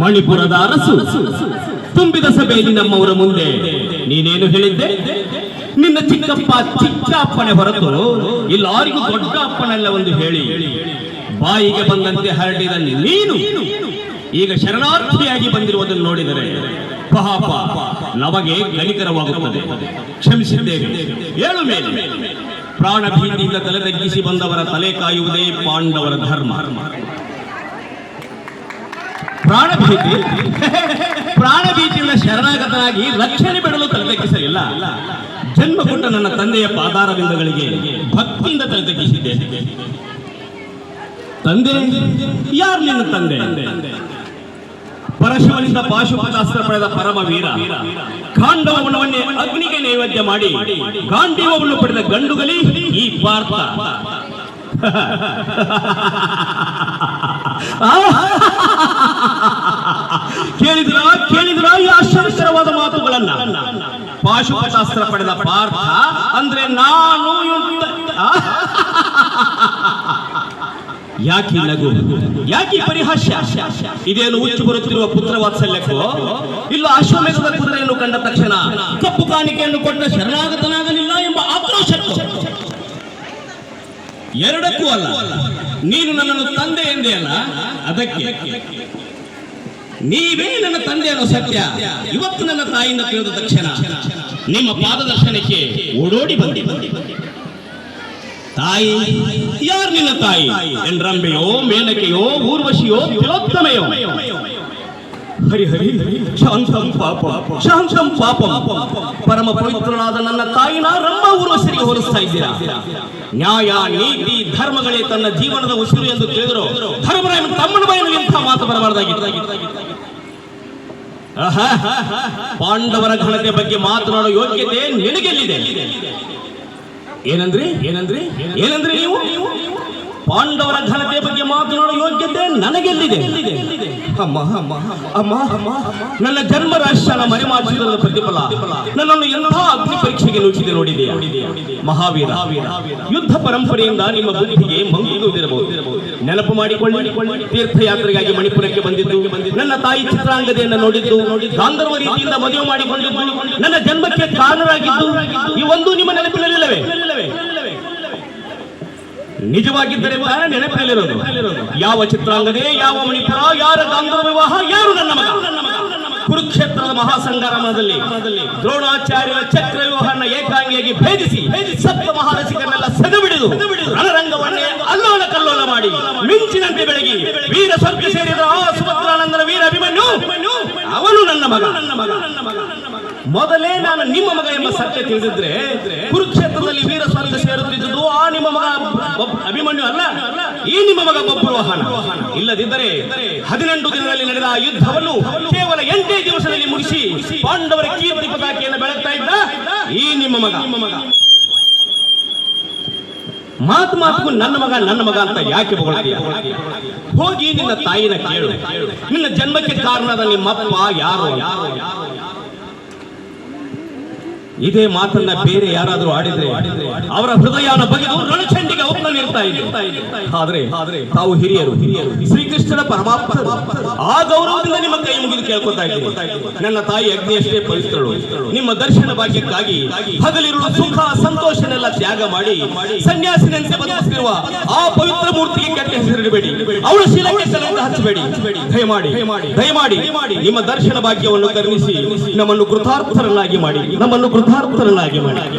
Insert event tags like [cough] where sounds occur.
ಮಣಿಪುರದ ಅರಸು ತುಂಬಿದ ಸಭೆಯಲ್ಲಿ ನಮ್ಮವರ ಮುಂದೆ ನೀನೇನು ಹೇಳಿದ್ದೆ? ನಿನ್ನ ಚಿಕ್ಕಪ್ಪ ಚಿಕ್ಕ ಅಪ್ಪನೆ ಹೊರತು ಇಲ್ಲಾರಿಗೂ ದೊಡ್ಡ ಅಪ್ಪನೆಲ್ಲ ಒಂದು ಹೇಳಿ. ಬಾಯಿಗೆ ಬಂದಂತೆ ಹರಡಿದ ನೀನು ಈಗ ಶರಣಾರ್ಥಿಯಾಗಿ ಬಂದಿರುವುದನ್ನು ನೋಡಿದರೆ ಪಾಪ ನಮಗೆ ಗಣಿಕರವಾಗುತ್ತದೆ ಕ್ಷಮಿಸಿದ್ದೇವೆ. ಏಳು ಮೇಲೆ ಪ್ರಾಣ ಭೀತಿಯಿಂದ ತಲೆ ತಗ್ಗಿಸಿ ಬಂದವರ ತಲೆ ಕಾಯುವುದೇ ಪಾಂಡವರ ಧರ್ಮ. ಪ್ರಾಣ ಭೀತಿ ಪ್ರಾಣ ಭೀತಿಯಿಂದ ಶರಣಾಗತನಾಗಿ ರಕ್ಷಣೆ ಬಿಡಲು ತಲೆ ಜನ್ಮಕೊಂಡ ನನ್ನ ತಂದೆಯ ಪಾದಾರವಿಂದಗಳಿಗೆ ಭಕ್ತಿಯಿಂದ ತಲೆ ತಗ್ಗಿಸಿದ್ದೆ ತಂದೆ, ಯಾರು ನಿನ್ನ ತಂದೆ? ಪರಶುವನಿಂದ ಪಾಶುಪತಾಸ್ತ್ರ ಪಡೆದ ಪರಮ ವೀರ ಖಾಂಡವನವನ್ನೇ ಅಗ್ನಿಗೆ ನೈವೇದ್ಯ ಮಾಡಿ ಗಾಂಡೀವವನ್ನು ಪಡೆದ ಗಂಡುಗಲಿ ಈ ಭಾರತ [laughs] ಕೇಳಿದ್ರ ಕೇಳಿದ್ರ ಈ ಆಶ್ಚರ್ಯಕರವಾದ ಮಾತುಗಳನ್ನ. ಪಾಶುಪತಾಸ್ತ್ರ ಪಡೆದ ಪಾರ್ಥ ಅಂದ್ರೆ ನಾನು? ಯಾಕೆ ನಗು? ಯಾಕೆ ಪರಿಹಾಸ್ಯ? ಇದೇನು ಉಚ್ಚು ಬರುತ್ತಿರುವ ಪುತ್ರ ವಾತ್ಸಲ್ಯಕ್ಕೋ? ಇಲ್ಲ ಅಶ್ವಮೇಧದ ಕುದುರೆಯನ್ನು ಕಂಡ ತಕ್ಷಣ ಕಪ್ಪು ಕಾಣಿಕೆಯನ್ನು ಕೊಟ್ಟ ಶರಣಾಗತನಾಗಲಿಲ್ಲ ಎಂಬ ಆಕ್ರೋಶ ಎರಡಕ್ಕೂ ಅಲ್ಲ. ನೀನು ನನ್ನನ್ನು ತಂದೆ ಎಂದೇ ಅಲ್ಲ. ಅದಕ್ಕೆ ನೀವೇ ನನ್ನ ತಂದೆ ಅನ್ನೋ ಸತ್ಯ ಇವತ್ತು ನನ್ನ ತಾಯಿಯಿಂದ ತಿಳಿದ ತಕ್ಷಣ ನಿಮ್ಮ ಪಾದದರ್ಶನಕ್ಕೆ ಓಡೋಡಿ ಬಂದಿ ತಾಯಿ ಯಾರು ನಿನ್ನ ತಾಯಿ ಎಂಡ್ರಂಬೆಯೋ ಮೇನಕೆಯೋ ಊರ್ವಶಿಯೋ ತಿಲೋತ್ತಮೆಯೋ ಹರಿ ಹರಿ ಶಾಂತಂ ಪಾಪ ಶಾಂತಂ ಪಾಪಂ ಪರಮ ಪವಿತ್ರನಾದ ನನ್ನ ತಾಯಿನ ರಂಭ ಊರ್ವಶರಿಗೆ ಹೋಲಿಸ್ತಾ ಇದ್ದೀರಾ ನ್ಯಾಯ ನೀತಿ ಧರ್ಮಗಳೇ ತನ್ನ ಜೀವನದ ಉಸಿರು ಎಂದು ತಿಳಿದರು. ಧರ್ಮರಾಯ ತಮ್ಮನ ಬಯಲು ಇಂಥ ಮಾತು ಬರಬಾರ್ದಾಗಿತ್ತು. ಆಹಾ, ಪಾಂಡವರ ಘನತೆ ಬಗ್ಗೆ ಮಾತನಾಡೋ ಯೋಗ್ಯತೆ ನಿನಗೆಲ್ಲಿದೆ? ಏನಂದ್ರಿ? ಏನಂದ್ರಿ? ಏನಂದ್ರಿ ನೀವು? ಪಾಂಡವರ ಘನತೆ ಬಗ್ಗೆ ಮಾತನಾಡೋ ಯೋಗ್ಯತೆ ನನಗೆಲ್ಲಿದೆ? ಅಮ್ಮ ಅಮ್ಮ ಅಮ್ಮ ನನ್ನ ಜನ್ಮ ರಾಶಿಯನ್ನ ಮರೆಮಾಚಿದ ಪ್ರತಿಫಲ. ನನ್ನನ್ನು ಎಂಥ ಅಗ್ನಿ ಪರೀಕ್ಷೆಗೆ ನೋಡಿದೆ ನೋಡಿದೆ ಮಹಾವೀರ, ಯುದ್ಧ ಪರಂಪರೆಯಿಂದ ನಿಮ್ಮ ಬುದ್ಧಿಗೆ ಮಂಗಿರುವುದಿರಬಹುದು ನೆನಪು ಮಾಡಿಕೊಳ್ಳಿ. ತೀರ್ಥಯಾತ್ರೆಗಾಗಿ ಮಣಿಪುರಕ್ಕೆ ಬಂದಿದ್ದು, ನನ್ನ ತಾಯಿ ಚಿತ್ರಾಂಗದೆಯನ್ನು ನೋಡಿದ್ದು, ಗಾಂಧರ್ವ ರೀತಿಯಿಂದ ಮದುವೆ ಮಾಡಿಕೊಂಡಿದ್ದು, ನನ್ನ ಜನ್ಮಕ್ಕೆ ಕಾರಣರಾಗಿದ್ದು, ಈ ಒಂದು ನಿಮ್ಮ ನೆನಪಿನಲ್ಲಿಲ್ಲವೇ ನಿಜವಾಗಿದ್ದರೆ ನೆನಪಲ್ಲಿರೋದು ನೆನಪಿನಲ್ಲಿರೋದು. ಯಾವ ಚಿತ್ರಾಂಗದೆ ಯಾವ ಮಣಿಪುರ, ಯಾರ ಗಾಂಧರ್ವ ವಿವಾಹ, ಯಾರು ನನ್ನ ಮಗ? ಕುರುಕ್ಷೇತ್ರದ ಮಹಾಸಂಗ್ರಾಮದಲ್ಲಿ ದ್ರೋಣಾಚಾರ್ಯರ ಚಕ್ರ ವಿವಾಹನ ಏಕಾಂಗಿಯಾಗಿ ಭೇದಿಸಿ ಸಪ್ತ ಮಹಾರಸಿಕರನ್ನೆಲ್ಲ ಸೆದಬಿಡಿದು ರಣರಂಗವನ್ನೇ ಅಲ್ಲೋಲ ಕಲ್ಲೋಲ ಮಾಡಿ ಮಿಂಚಿನಂತೆ ಬೆಳಗಿ ವೀರ ಸ್ವರ್ಗ ಸೇರಿದ ಆ ಸುಭದ್ರಾನಂದರ ವೀರ ಅಭಿಮನ್ಯು, ಅವನು ನನ್ನ ಮಗ ನನ್ನ ಮಗ ನನ್ನ ಮಗ. ಮೊದಲೇ ನಾನು ನಿಮ್ಮ ಮಗ ಎಂಬ ಸತ್ಯ ತಿಳಿದಿದ್ರೆ ಕುರುಕ್ಷೇತ್ರದಲ್ಲಿ ವೀರ ಸ್ವರ್ಗ ಸೇರುತ್ತಿದ್ದುದು ಆ ನಿಮ್ಮ ಮಗ ಅಭಿಮನ್ಯು ಅಲ್ಲ ಈ ನಿಮ್ಮ ಮಗ ಬಬ್ರುವಾಹನ ಇಲ್ಲದಿದ್ದರೆ ಹದಿನೆಂಟು ದಿನದಲ್ಲಿ ನಡೆದ ಆ ಯುದ್ಧವನ್ನು ಕೇವಲ ಎಂಟೇ ದಿವಸದಲ್ಲಿ ಮುಗಿಸಿ ಪಾಂಡವರ ಕೀರ್ತಿ ಪತಾಕೆಯನ್ನು ಬೆಳಗ್ತಾ ಇದ್ದ ಈ ನಿಮ್ಮ ಮಗ. ಮಾತು ಮಾತು ನನ್ನ ಮಗ ನನ್ನ ಮಗ ಅಂತ ಯಾಕೆ ಹೋಗಿ ನಿನ್ನ ತಾಯಿನ ಕೇಳು. ನಿನ್ನ ಜನ್ಮಕ್ಕೆ ಕಾರಣದ ನಿಮ್ಮಪ್ಪ ಯಾರು ಯಾರು ಇದೇ ಮಾತನ್ನ ಬೇರೆ ಯಾರಾದರೂ ಆಡಿದ್ರೆ ಅವರ ಹೃದಯನ ಬಗೆದು ರಣಚಂಡಿಗೆ ಆದ್ರೆ ತಾವು ಹಿರಿಯರು. ಹಿರಿಯರು ಶ್ರೀಕೃಷ್ಣನ ಪರಮಾತ್ಮ ಆ ಗೌರವದಿಂದ ನಿಮ್ಮ ಕೈ ಮುಗಿದು ಕೇಳ್ಕೊತಾ ಇದ್ದೀನಿ ನನ್ನ ತಾಯಿ ಅಗ್ನಿಯಷ್ಟೇ ಪವಿತ್ರಳು. ನಿಮ್ಮ ದರ್ಶನ ಭಾಗ್ಯಕ್ಕಾಗಿ ಹಗಲಿರುವ ಸುಖ, ಸಂತೋಷನೆಲ್ಲ ತ್ಯಾಗ ಮಾಡಿ ಸನ್ಯಾಸಿನಂತೆ ಬದಲಿಸಿರುವ ಆ ಪವಿತ್ರ ಮೂರ್ತಿಗೆ ಕೆಟ್ಟ ಹೆಸರಿಡಬೇಡಿ. ಅವಳ ಶೀಲಕ್ಕೆ ಹಚ್ಚಬೇಡಿ. ದಯಮಾಡಿ ದಯಮಾಡಿ ನಿಮ್ಮ ದರ್ಶನ ಭಾಗ್ಯವನ್ನು ಕರುಣಿಸಿ ನಮ್ಮನ್ನು ಕೃತಾರ್ಥರನ್ನಾಗಿ ಮಾಡಿ. ನಮ್ಮನ್ನು ಕೃತಾರ್ಥರನ್ನಾಗಿ ಮಾಡಿ